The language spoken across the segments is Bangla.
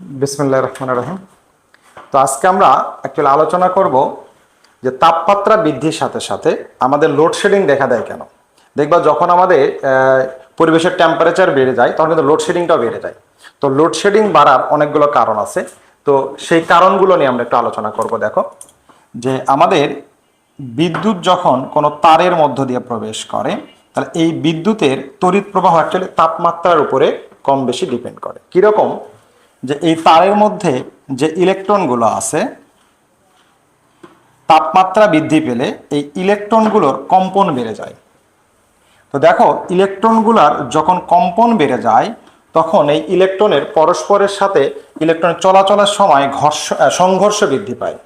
বিসমুল্লাহ রহমান রহিম। তো আজকে আমরা অ্যাকচুয়ালি আলোচনা করব যে তাপমাত্রা বৃদ্ধির সাথে সাথে আমাদের লোডশেডিং দেখা দেয় কেন? দেখবা যখন আমাদের পরিবেশের টেম্পারেচার বেড়ে যায়, তখন কিন্তু লোডশেডিংটাও বেড়ে যায়। তো লোডশেডিং বাড়ার অনেকগুলো কারণ আছে। তো সেই কারণগুলো নিয়ে আমরা একটু আলোচনা করব, দেখো। যে আমাদের বিদ্যুৎ যখন কোনো তারের মধ্য দিয়ে প্রবেশ করে, তাহলে এই বিদ্যুতের তড়িৎ প্রবাহ অ্যাকচুয়ালি তাপমাত্রার উপরে কম বেশি ডিপেন্ড করে। কীরকম? যে এই তারের মধ্যে যে ইলেকট্রনগুলো আছে, তাপমাত্রা বৃদ্ধি পেলে এই ইলেকট্রনগুলোর কম্পন বেড়ে যায়। তো দেখো, ইলেকট্রনগুলোর যখন কম্পন বেড়ে যায়, তখন এই ইলেকট্রনের পরস্পরের সাথে ইলেকট্রন চলাচলের সময় ঘর্ষ সংঘর্ষ বৃদ্ধি পায়।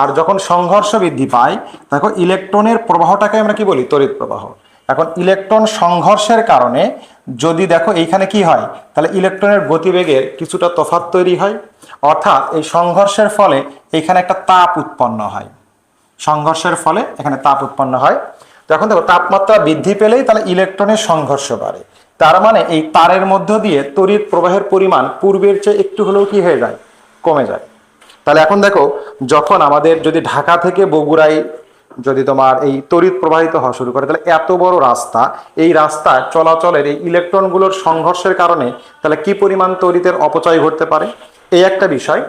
আর যখন সংঘর্ষ বৃদ্ধি পায়, দেখো, ইলেকট্রনের প্রবাহটাকে আমরা কি বলি? তড়িৎ প্রবাহ। এখন ইলেকট্রন সংঘর্ষের কারণে যদি দেখো এইখানে কি হয়, তাহলে ইলেকট্রনের গতিবেগের কিছুটা তফাৎ তৈরি হয়, অর্থাৎ এই সংঘর্ষের ফলে এইখানে একটা তাপ উৎপন্ন হয়। সংঘর্ষের ফলে এখানে তাপ উৎপন্ন হয়। যখন দেখো, তাপমাত্রা বৃদ্ধি পেলেই তাহলে ইলেকট্রনের সংঘর্ষ বাড়ে। তার মানে এই তারের মধ্য দিয়ে তড়িৎ প্রবাহের পরিমাণ পূর্বের চেয়ে একটু হলেও কি হয়ে যায়? কমে যায়। তাহলে এখন দেখো, যখন আমাদের যদি ঢাকা থেকে বগুড়ায় যদি তোমার এই তড়িৎ প্রবাহিত হওয়া শুরু করে, তাহলে এত বড় রাস্তা, এই রাস্তায় চলাচলের এই ইলেকট্রনগুলোর সংঘর্ষের কারণে তাহলে কি পরিমাণ তড়িতের অপচয় ঘটতে পারে? এই একটা বিষয়।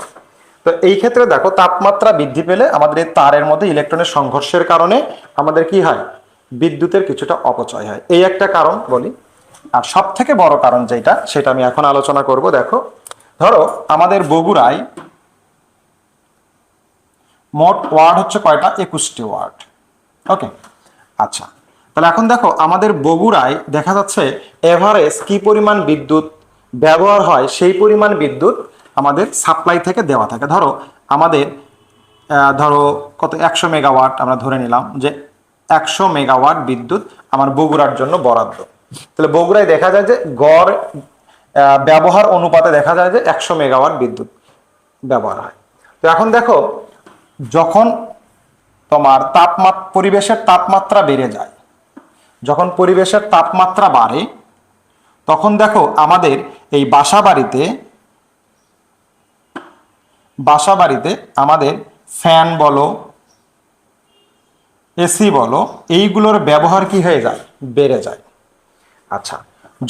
তো এই ক্ষেত্রে দেখো, তাপমাত্রা বৃদ্ধি পেলে আমাদের এই তারের মধ্যে ইলেকট্রনের সংঘর্ষের কারণে আমাদের কি হয়? বিদ্যুতের কিছুটা অপচয় হয়। এই একটা কারণ বলি। আর সব থেকে বড় কারণ যেটা, সেটা আমি এখন আলোচনা করব। দেখো, ধরো, আমাদের বগুড়ায় মোট ওয়ার্ড হচ্ছে কয়টা? একুশটি ওয়ার্ড। ওকে আচ্ছা। তাহলে এখন দেখো, আমাদের বগুড়ায় দেখা যাচ্ছে এভারেজ কি পরিমাণ বিদ্যুৎ ব্যবহার হয়, সেই পরিমাণ বিদ্যুৎ আমাদের সাপ্লাই থেকে দেওয়া থাকে। ধরো, আমাদের ধরো কত, একশো মেগাওয়াট আমরা ধরে নিলাম যে একশো মেগাওয়াট বিদ্যুৎ আমার বগুড়ার জন্য বরাদ্দ। তাহলে বগুড়ায় দেখা যায় যে গড় ব্যবহার অনুপাতে দেখা যায় যে একশো মেগাওয়াট বিদ্যুৎ ব্যবহার হয়। তো এখন দেখো যখন তোমার তাপমাত্রা পরিবেশের তাপমাত্রা বেড়ে যায়, যখন পরিবেশের তাপমাত্রা বাড়ে, তখন দেখো আমাদের এই বাসা বাড়িতে বাসা বাড়িতে আমাদের ফ্যান বলো, এসি বলো, এইগুলোর ব্যবহার কি হয়ে যায়? বেড়ে যায়। আচ্ছা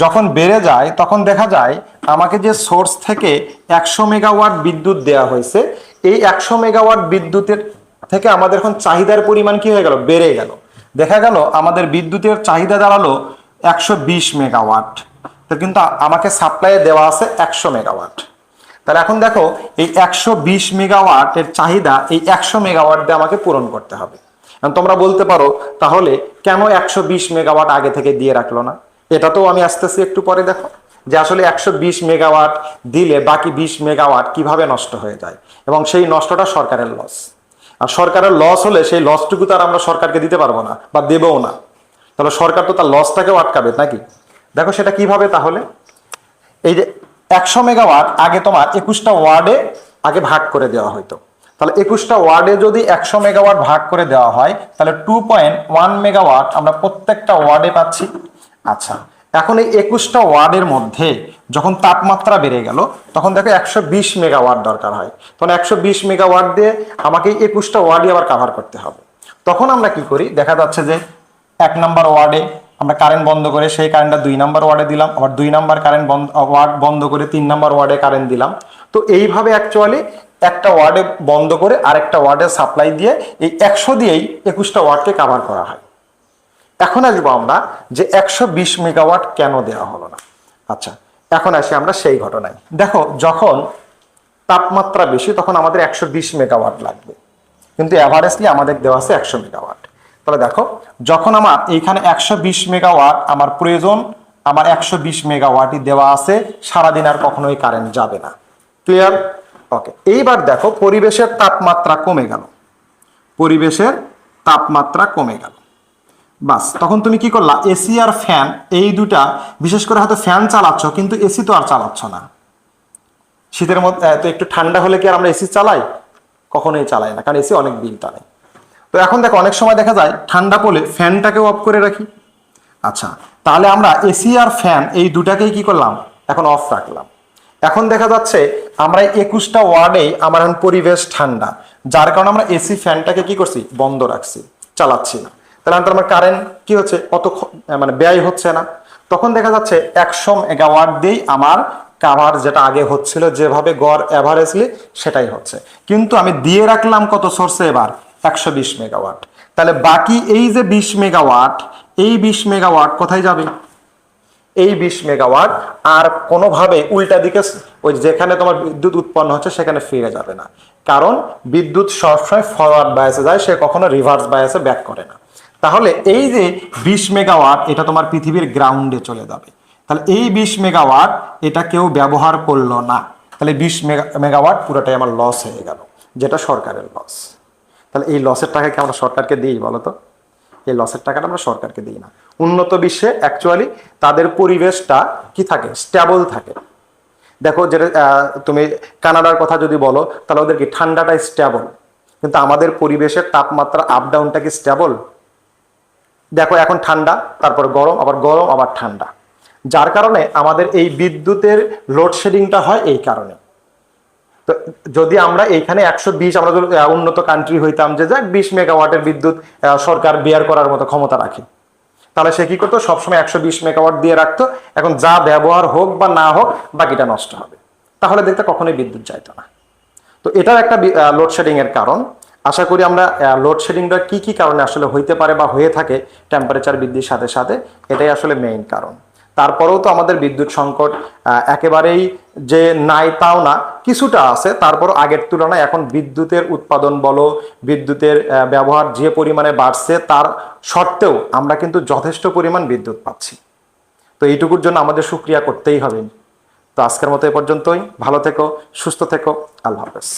যখন বেড়ে যায়, তখন দেখা যায় আমাকে যে সোর্স থেকে একশো মেগাওয়াট বিদ্যুৎ দেওয়া হয়েছে এই একশো মেগাওয়াট বিদ্যুতের থেকে আমাদের এখন চাহিদার পরিমাণ কি হয়ে গেল? বেড়ে গেল। দেখা গেল আমাদের বিদ্যুতের চাহিদা দাঁড়াল একশো বিশ মেগাওয়াট। তো কিন্তু আমাকে সাপ্লাই দেওয়া আছে একশো মেগাওয়াট। তাহলে এখন দেখো, এই একশো বিশ মেগাওয়াটের চাহিদা এই একশো মেগাওয়াট দিয়ে আমাকে পূরণ করতে হবে। তোমরা বলতে পারো, তাহলে কেন একশো বিশ মেগাওয়াট আগে থেকে দিয়ে রাখল না? এটা তো আমি আসতেছি একটু পরে দেখো। যে আসলে একশো বিশ মেগাওয়াট দিলে বাকি বিশ মেগাওয়াট কীভাবে নষ্ট হয়ে যায়? এবং সেই নষ্টটা সরকারের লস আর সরকারের লস হলে সেই লসটুকু তার আমরা সরকারকে দিতে পারব না বা দেবও না। তাহলে সরকার তো তার লসটাকেও আটকাবে, নাকি? দেখো সেটা কীভাবে তাহলে? এই যে একশো মেগাওয়াট আগে তোমার একুশটা ওয়ার্ডে আগে ভাগ করে দেওয়া হতো তাহলে একুশটা ওয়ার্ডে যদি একশো মেগাওয়াট ভাগ করে দেওয়া হয়, তাহলে টু পয়েন্ট ওয়ান মেগাওয়াট আমরা প্রত্যেকটা ওয়ার্ডে পাচ্ছি। আচ্ছা এখন এই একুশটা ওয়ার্ডের মধ্যে যখন তাপমাত্রা বেড়ে গেল, তখন দেখো একশো বিশ মেগাওয়াট দরকার হয়। তখন একশো বিশ মেগাওয়াট দিয়ে আমাকে একুশটা ওয়ার্ডই আবার কাভার করতে হবে। তখন আমরা কি করি? দেখা যাচ্ছে যে এক নাম্বার ওয়ার্ডে আমরা কারেন্ট বন্ধ করে সেই কারেন্টটা দুই নাম্বার ওয়ার্ডে দিলাম, আবার দুই নাম্বার কারেন্ট বন্ধ ওয়ার্ড বন্ধ করে তিন নাম্বার ওয়ার্ডে কারেন্ট দিলাম। তো এইভাবে অ্যাকচুয়ালি একটা ওয়ার্ডে বন্ধ করে আরেকটা ওয়ার্ডে সাপ্লাই দিয়ে এই একশো দিয়েই একুশটা ওয়ার্ডকে কাভার করা হয়। এখন আসব আমরা যে একশো বিশ মেগাওয়াট কেন দেওয়া হলো না? আচ্ছা এখন আসি আমরা সেই ঘটনায়। দেখো, যখন তাপমাত্রা বেশি, তখন আমাদের একশো বিশ মেগাওয়াট লাগবে। কিন্তু অ্যাভারেজলি আমাদের দেওয়া আছে একশো মেগাওয়াট। তাহলে দেখো, যখন আমার এইখানে একশো বিশ মেগাওয়াট আমার প্রয়োজন, আমার একশো বিশ মেগাওয়াটই দেওয়া আছে, সারাদিন আর কখনোই কারেন্ট যাবে না। ক্লিয়ার ওকে এইবার দেখো, পরিবেশের তাপমাত্রা কমে গেল। পরিবেশের তাপমাত্রা কমে গেল। বাস, তখন তুমি কি করলা? এসি আর ফ্যান, এই দুটা, বিশেষ করে হয়তো ফ্যান চালাচ্ছ, কিন্তু এসি তো আর চালাচ্ছ না। শীতের মধ্যে তো একটু ঠান্ডা হলে কি আর আমরা এসি চালাই? কখনোই চালাই না, কারণ এসি অনেক বিল টানে। তো এখন দেখো, অনেক সময় দেখা যায়, ঠান্ডা পড়লে ফ্যানটাকেও অফ করে রাখি। আচ্ছা তাহলে আমরা এসি আর ফ্যান, এই দুটাকেই কি করলাম? এখন অফ রাখলাম। এখন দেখা যাচ্ছে, আমরা একুশটা ওয়ার্ডেই আমার এখন পরিবেশ ঠান্ডা, যার কারণে আমরা এসি ফ্যানটাকে কি করছি? বন্ধ রাখছি, চালাচ্ছি না। তাহলে তো আমার কারেন্ট কি হচ্ছে? অত মানে ব্যয় হচ্ছে না। তখন দেখা যাচ্ছে একশো মেগাওয়াট দিয়েই আমার কাভার যেটা আগে হচ্ছিল, যেভাবে গড় অ্যাভারেজলি সেটাই হচ্ছে। কিন্তু আমি দিয়ে রাখলাম কত সোর্সে এবার? একশো বিশ মেগাওয়াট তাহলে বাকি এই যে বিশ মেগাওয়াট এই বিশ মেগাওয়াট কোথায় যাবে? এই বিশ মেগাওয়াট আর কোনোভাবে উল্টা দিকে ওই যেখানে তোমার বিদ্যুৎ উৎপন্ন হচ্ছে সেখানে ফিরে যাবে না। কারণ বিদ্যুৎ সবসময় ফরওয়ার্ড বায়াসে যায়, সে কখনো রিভার্স বায়াসে ব্যাক করে না। তাহলে এই যে বিশ মেগাওয়াট এটা তোমার পৃথিবীর গ্রাউন্ডে চলে যাবে। তাহলে এই বিশ মেগাওয়াট এটা কেউ ব্যবহার করল না। তাহলে বিশ মেগা, মেগাওয়াট পুরোটাই আমার লস হয়ে গেল, যেটা সরকারের লস তাহলে এই লসের টাকা কি আমরা সরকারকে দিই বলো তো? এই লসের টাকাটা আমরা সরকারকে দিই না। উন্নত বিশ্বে অ্যাকচুয়ালি তাদের পরিবেশটা কি থাকে? স্ট্যাবল থাকে। দেখো যেটা তুমি কানাডার কথা যদি বলো, তাহলে ওদের কি ঠান্ডাটা স্টেবল কিন্তু আমাদের পরিবেশের তাপমাত্রা আপ ডাউনটা কি স্টেবল দেখো এখন ঠান্ডা, তারপর গরম, আবার গরম, আবার ঠান্ডা। যার কারণে আমাদের এই বিদ্যুতের লোডশেডিংটা হয় এই কারণে। তো যদি আমরা এইখানে একশো বিশ আমরা উন্নত কান্ট্রি হইতাম যে যাক, বিশ মেগাওয়াটের বিদ্যুৎ সরকার বিয়ার করার মতো ক্ষমতা রাখে। তাহলে সে কি করতো? সবসময় একশো বিশ মেগাওয়াট দিয়ে রাখতো। এখন যা ব্যবহার হোক বা না হোক, বাকিটা নষ্ট হবে। তাহলে দেখতে কখনোই বিদ্যুৎ যাইতো না। তো এটাও একটা লোডশেডিং এর কারণ। আশা করি আমরা লোডশেডিংটা কি কি কারণে আসলে হইতে পারে বা হয়ে থাকে টেম্পারেচার বৃদ্ধির সাথে সাথে, এটাই আসলে মেইন কারণ। তারপরেও তো আমাদের বিদ্যুৎ সংকট একেবারেই যে নাই তাও না, কিছুটা আছে, তারপর আগের তুলনায় এখন বিদ্যুতের উৎপাদন বলো, বিদ্যুতের ব্যবহার যে পরিমাণে বাড়ছে, তার সত্ত্বেও আমরা কিন্তু যথেষ্ট পরিমাণ বিদ্যুৎ পাচ্ছি। তো এইটুকুর জন্য আমাদের সুক্রিয়া করতেই হবে। তো আজকের মতো এ পর্যন্তই। ভালো থেকো, সুস্থ থেকো। আল্লাহ হাফেজ।